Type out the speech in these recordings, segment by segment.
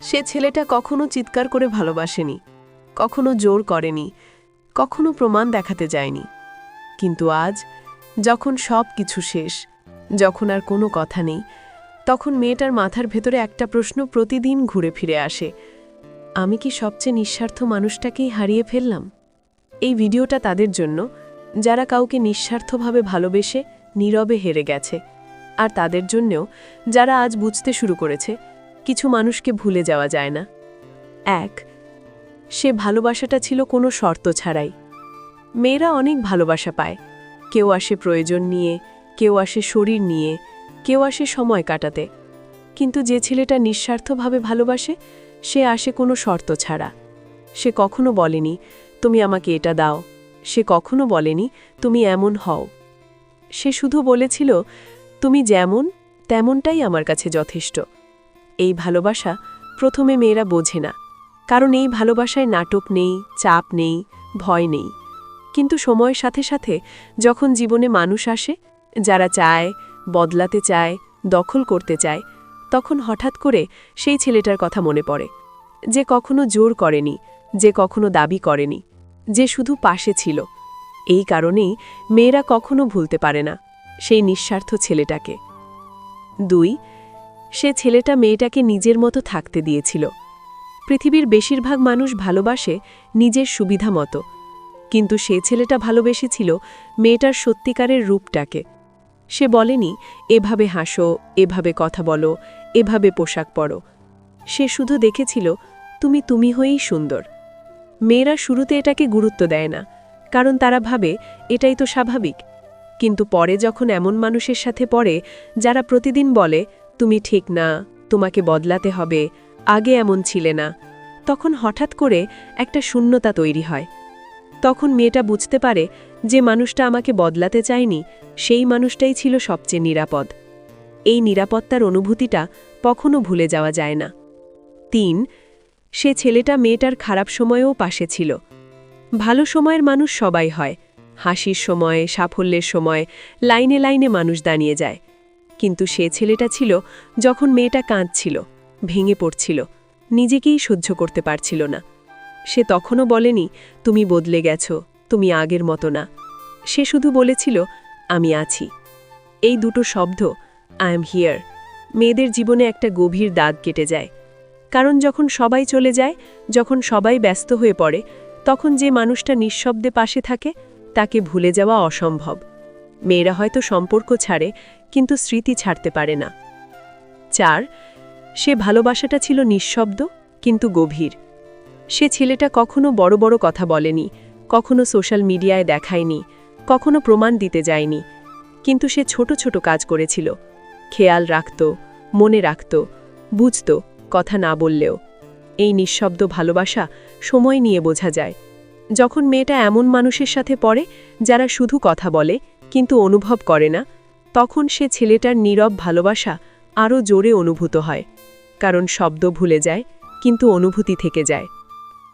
সে ছেলেটা কখনো চিৎকার করে ভালোবাসেনি, কখনো জোর করেনি, কখনো প্রমাণ দেখাতে যায়নি। কিন্তু আজ, যখন সব কিছু শেষ, যখন আর কোনো কথা নেই, তখন মেয়েটার মাথার ভেতরে একটা প্রশ্ন প্রতিদিন ঘুরে ফিরে আসে, আমি কি সবচেয়ে নিঃস্বার্থ মানুষটাকেই হারিয়ে ফেললাম? এই ভিডিওটা তাদের জন্য, যারা কাউকে নিঃস্বার্থভাবে ভালোবেসে, নীরবে হেরে গেছে, আর তাদের জন্যেও, যারা আজ বুঝতে শুরু করেছে কিছু মানুষকে ভুলে যাওয়া যায় না। এক, সে ভালোবাসাটা ছিল কোনো শর্ত ছাড়াই। মেয়েরা অনেক ভালোবাসা পায়। কেউ আসে প্রয়োজন নিয়ে, কেউ আসে শরীর নিয়ে, কেউ আসে সময় কাটাতে। কিন্তু যে ছেলেটা নিঃস্বার্থভাবে ভালোবাসে, সে আসে কোনো শর্ত ছাড়া। সে কখনো বলেনি, তুমি আমাকে এটা দাও। সে কখনো বলেনি, তুমি এমন হও। সে শুধু বলেছিল, তুমি যেমন, তেমনটাই আমার কাছে যথেষ্ট। এই ভালোবাসা প্রথমে মেয়েরা বোঝে না। কারণ এই ভালোবাসায় নাটক নেই, চাপ নেই, ভয় নেই। কিন্তু সময়ের সাথে সাথে যখন জীবনে মানুষ আসে, যারা চায়, বদলাতে চায়, দখল করতে চায়, তখন হঠাৎ করে সেই ছেলেটার কথা মনে পড়ে। যে কখনো জোর করেনি, যে কখনো দাবি করেনি, যে শুধু পাশে ছিল। এই কারণেই মেয়েরা কখনো ভুলতে পারে না সেই নিঃস্বার্থ ছেলেটাকে। দুই সে ছেলেটা মেয়েটাকে নিজের মতো থাকতে দিয়েছিল। পৃথিবীর বেশিরভাগ মানুষ ভালোবাসে নিজের সুবিধা মতো। কিন্তু সে ছেলেটা ভালোবেসেছিল মেয়েটার সত্যিকারের রূপটাকে। সে বলেনি, এভাবে হাসো, এভাবে কথা বলো, এভাবে পোশাক পরো। সে শুধু দেখেছিল, তুমি তুমি হয়েই সুন্দর। মেয়েরা শুরুতে এটাকে গুরুত্ব দেয় না, কারণ তারা ভাবে, এটাই তো স্বাভাবিক। কিন্তু পরে যখন এমন মানুষের সাথে পড়ে, যারা প্রতিদিন বলে তুমি ঠিক না, তোমাকে বদলাতে হবে, আগে এমন ছিলে না। তখন হঠাৎ করে একটা শূন্যতা তৈরি হয়। তখন মেয়েটা বুঝতে পারে যে মানুষটা আমাকে বদলাতে চায়নি, সেই মানুষটাই ছিল সবচেয়ে নিরাপদ। এই নিরাপত্তার অনুভূতিটা কখনো ভুলে যাওয়া যায় না। তিন, সে ছেলেটা মেয়েটার খারাপ সময়েও পাশে ছিল। ভালো সময়ের মানুষ সবাই হয়। হাসির সময়, সাফল্যের সময়, লাইনে লাইনে মানুষ দাঁড়িয়ে যায়। কিন্তু সে ছেলেটা ছিল যখন মেয়েটা কাঁদছিল, ভেঙে পড়ছিল, নিজেকেই সহ্য করতে পারছিল না। সে তখনও বলেনি, তুমি বদলে গেছ, তুমি আগের মতো না। সে শুধু বলেছিল, আমি আছি। এই দুটো শব্দ আই এম হিয়ার মেয়েদের জীবনে একটা গভীর দাগ কেটে যায়। কারণ যখন সবাই চলে যায়, যখন সবাই ব্যস্ত হয়ে পড়ে, তখন যে মানুষটা নিঃশব্দে পাশে থাকে, তাকে ভুলে যাওয়া অসম্ভব। মেয়েরা হয়তো সম্পর্ক ছাড়ে, কিন্তু স্মৃতি ছাড়তে পারে না। চার, সে ভালোবাসাটা ছিল নিঃশব্দ, কিন্তু গভীর। সে ছেলেটা কখনো বড় বড় কথা বলেনি, কখনো সোশ্যাল মিডিয়ায় দেখায়নি, কখনো প্রমাণ দিতে যায়নি, কিন্তু সে ছোট ছোট কাজ করেছিল। খেয়াল রাখত, মনে রাখত, বুঝত, কথা না বললেও। এই নিঃশব্দ ভালোবাসা সময় নিয়ে বোঝা যায়। যখন মেয়েটা এমন মানুষের সাথে পড়ে, যারা শুধু কথা বলে কিন্তু অনুভব করে না, তখন সে ছেলেটার নীরব ভালোবাসা আরও জোরে অনুভূত হয়, কারণ শব্দ ভুলে যায়, কিন্তু অনুভূতি থেকে যায়।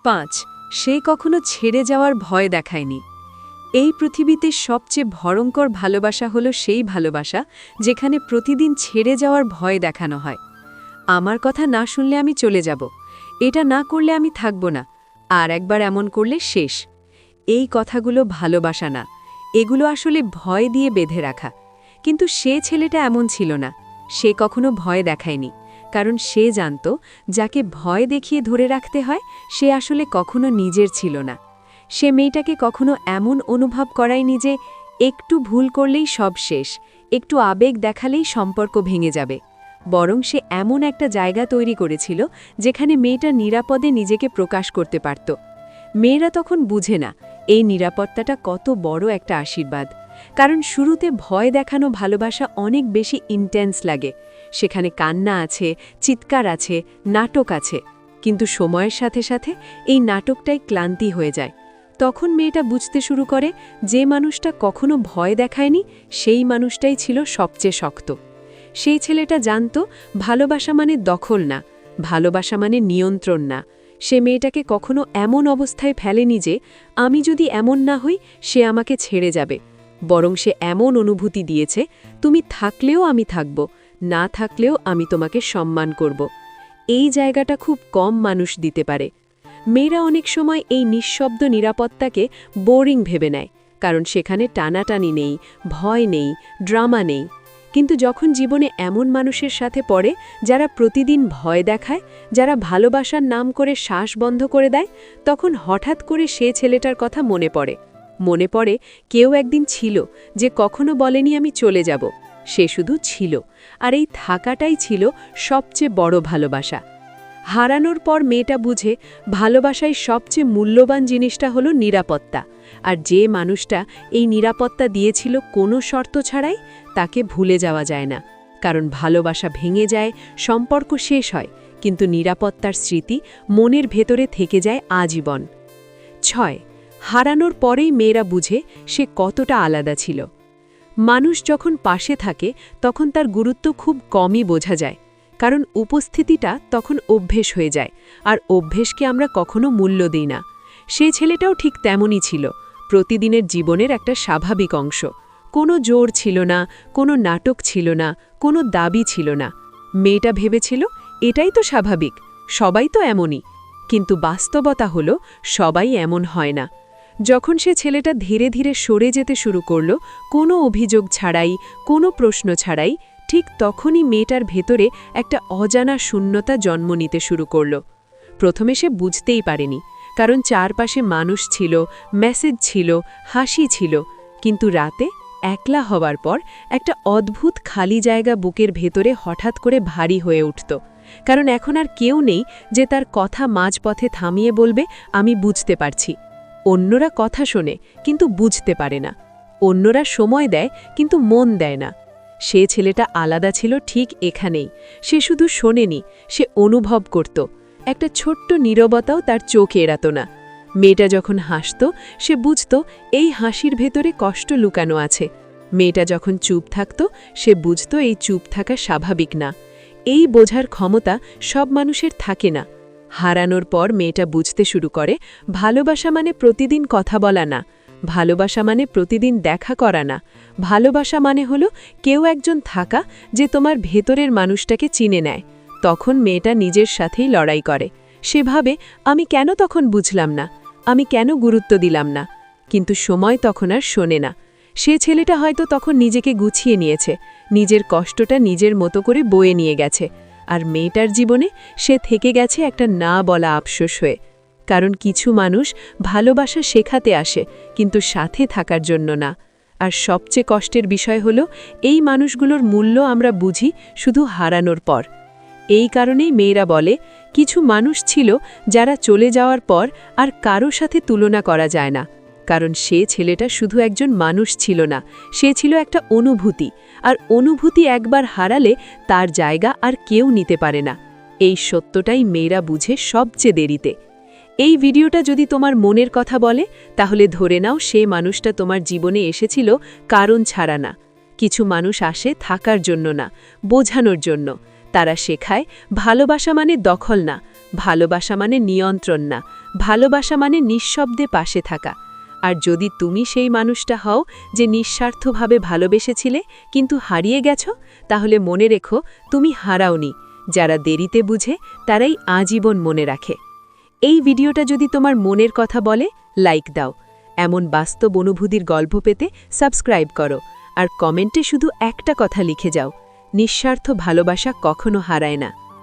পাঁচ, সে কখনো ছেড়ে যাওয়ার ভয় দেখায়নি। এই পৃথিবীতে সবচেয়ে ভয়ঙ্কর ভালোবাসা হলো সেই ভালোবাসা যেখানে প্রতিদিন ছেড়ে যাওয়ার ভয় দেখানো হয়। আমার কথা না শুনলে আমি চলে যাব, এটা না করলে আমি থাকব না, আর একবার এমন করলে শেষ। এই কথাগুলো ভালোবাসা না এগুলো আসলে ভয় দিয়ে বেঁধে রাখা। কিন্তু সে ছেলেটা এমন ছিল না। সে কখনো ভয় দেখায়নি। কারণ সে জানত, যাকে ভয় দেখিয়ে ধরে রাখতে হয়, সে আসলে কখনো নিজের ছিল না। সে মেয়েটাকে কখনো এমন অনুভব করায়নি যে, একটু ভুল করলেই সব শেষ, একটু আবেগ দেখালেই সম্পর্ক ভেঙে যাবে। বরং সে এমন একটা জায়গা তৈরি করেছিল, যেখানে মেয়েটা নিরাপদে নিজেকে প্রকাশ করতে পারত। মেয়েরা তখন বুঝে না এই নিরাপত্তাটা কত বড় একটা আশীর্বাদ। কারণ শুরুতে ভয় দেখানো ভালোবাসা অনেক বেশি ইন্টেন্স লাগে। সেখানে কান্না আছে, চিৎকার আছে, নাটক আছে। কিন্তু সময়ের সাথে সাথে এই নাটকটাই ক্লান্তি হয়ে যায়। তখন মেয়েটা বুঝতে শুরু করে যে মানুষটা কখনো ভয় দেখায়নি, সেই মানুষটাই ছিল সবচেয়ে শক্ত। সেই ছেলেটা জানত, ভালোবাসা মানে দখল না, ভালোবাসা মানে নিয়ন্ত্রণ না। সে মেয়েটাকে কখনো এমন অবস্থায় ফেলেনি যে, আমি যদি এমন না হই, সে আমাকে ছেড়ে যাবে। বরং সে এমন অনুভূতি দিয়েছে, তুমি থাকলেও আমি থাকব, না থাকলেও আমি তোমাকে সম্মান করব। এই জায়গাটা খুব কম মানুষ দিতে পারে। মেয়েরা অনেক সময় এই নিঃশব্দ নিরাপত্তাকে বোরিং ভেবে নেয়, কারণ সেখানে টানাটানি নেই, ভয় নেই, ড্রামা নেই। কিন্তু যখন জীবনে এমন মানুষের সাথে পড়ে, যারা প্রতিদিন ভয় দেখায়, যারা ভালোবাসার নাম করে শ্বাস বন্ধ করে দেয়, তখন হঠাৎ করে সে ছেলেটার কথা মনে পড়ে। মনে পড়ে কেউ একদিন ছিল যে কখনো বলেনি আমি চলে যাব, সে শুধু ছিল, আর এই থাকাটাই ছিল সবচেয়ে বড় ভালোবাসা। হারানোর পর মেয়েটা বুঝে ভালোবাসায় সবচেয়ে মূল্যবান জিনিসটা হলো নিরাপত্তা। আর যে মানুষটা এই নিরাপত্তা দিয়েছিল কোনো শর্ত ছাড়াই তাকে ভুলে যাওয়া যায় না। কারণ ভালোবাসা ভেঙে যায়, সম্পর্ক শেষ হয়, কিন্তু নিরাপত্তার স্মৃতি মনের ভেতরে থেকে যায় আজীবন। ছয়, হারানোর পরেই মেয়েরা বুঝে সে কতটা আলাদা ছিল। মানুষ যখন পাশে থাকে, তখন তার গুরুত্ব খুব কমই বোঝা যায়, কারণ উপস্থিতিটা তখন অভ্যেস হয়ে যায়, আর অভ্যেসকে আমরা কখনো মূল্য দিই না। সে ছেলেটাও ঠিক তেমনই ছিল। প্রতিদিনের জীবনের একটা স্বাভাবিক অংশ। কোনো জোর ছিল না, কোনো নাটক ছিল না, কোনো দাবি ছিল না। মেয়েটা ভেবেছিল, এটাই তো স্বাভাবিক, সবাই তো এমনই। কিন্তু বাস্তবতা হলো, সবাই এমন হয় না। যখন সে ছেলেটা ধীরে ধীরে সরে যেতে শুরু করল, কোনো অভিযোগ ছাড়াই, কোনো প্রশ্ন ছাড়াই, ঠিক তখনই মেয়েটার ভেতরে একটা অজানা শূন্যতা জন্ম নিতে শুরু করল। প্রথমে সে বুঝতেই পারেনি কারণ চারপাশে মানুষ ছিল মেসেজ ছিল, হাসি ছিল। কিন্তু রাতে একলা হওয়ার পর একটা অদ্ভুত খালি জায়গা বুকের ভেতরে হঠাৎ করে ভারী হয়ে উঠত। কারণ এখন আর কেউ নেই যে তার কথা মাঝপথে থামিয়ে বলবে, আমি বুঝতে পারছি। অন্যরা কথা শোনে, কিন্তু বুঝতে পারে না। অন্যরা সময় দেয়, কিন্তু মন দেয় না। সে ছেলেটা আলাদা ছিল ঠিক এখানেই। সে শুধু শোনেনি, সে অনুভব করত। একটা ছোট্ট নীরবতাও তার চোখ এড়াত না। মেয়েটা যখন হাসত, সে বুঝত এই হাসির ভেতরে কষ্ট লুকানো আছে। মেয়েটা যখন চুপ থাকত, সে বুঝত এই চুপ থাকা স্বাভাবিক না। এই বোঝার ক্ষমতা সব মানুষের থাকে না। হারানোর পর মেয়েটা বুঝতে শুরু করে, ভালোবাসা মানে প্রতিদিন কথা বলা না। ভালোবাসা মানে প্রতিদিন দেখা করা না। ভালোবাসা মানে হলো কেউ একজন থাকা যে তোমার ভেতরের মানুষটাকে চিনে নেয়। তখন মেয়েটা নিজের সাথেই লড়াই করে। সেভাবে আমি কেন তখন বুঝলাম না? আমি কেন গুরুত্ব দিলাম না? কিন্তু সময় তখন আর শোনে না। সে ছেলেটা হয়তো তখন নিজেকে গুছিয়ে নিয়েছে, নিজের কষ্টটা নিজের মতো করে বয়ে নিয়ে গেছে। আর মেয়েটার জীবনে সে থেকে গেছে একটা না বলা আফসোস হয়ে। কারণ কিছু মানুষ ভালোবাসা শেখাতে আসে, কিন্তু সাথে থাকার জন্য না। আর সবচেয়ে কষ্টের বিষয় হল, এই মানুষগুলোর মূল্য আমরা বুঝি শুধু হারানোর পর। এই কারণেই মেয়েরা বলে, কিছু মানুষ ছিল যারা চলে যাওয়ার পর আর কারও সাথে তুলনা করা যায় না। কারণ সে ছেলেটা শুধু একজন মানুষ ছিল না, সে ছিল একটা অনুভূতি। আর অনুভূতি একবার হারালে তার জায়গা আর কেউ নিতে পারে না। এই সত্যটাই মেয়েরা বুঝে সবচেয়ে দেরিতে। এই ভিডিওটা যদি তোমার মনের কথা বলে, তাহলে ধরে নাও সে মানুষটা তোমার জীবনে এসেছিল কারণ ছাড়া না। কিছু মানুষ আসে থাকার জন্য না, বোঝানোর জন্য। তারা শেখায়, ভালোবাসা মানে দখল না, ভালোবাসা মানে নিয়ন্ত্রণ না, ভালোবাসা মানে নিঃশব্দে পাশে থাকা। আর যদি তুমি সেই মানুষটা হও যে নিঃস্বার্থভাবে ভালোবেসেছিলে, কিন্তু হারিয়ে গেছ, তাহলে মনে রেখো তুমি হারাওনি, যারা দেরিতে বুঝে, তারাই আজীবন মনে রাখে। এই ভিডিওটা যদি তোমার মনের কথা বলে, লাইক দাও। এমন বাস্তব অনুভূতির গল্প পেতে সাবস্ক্রাইব করো। আর কমেন্টে শুধু একটা কথা লিখে যাও। নিঃস্বার্থ ভালোবাসা কখনো হারায় না।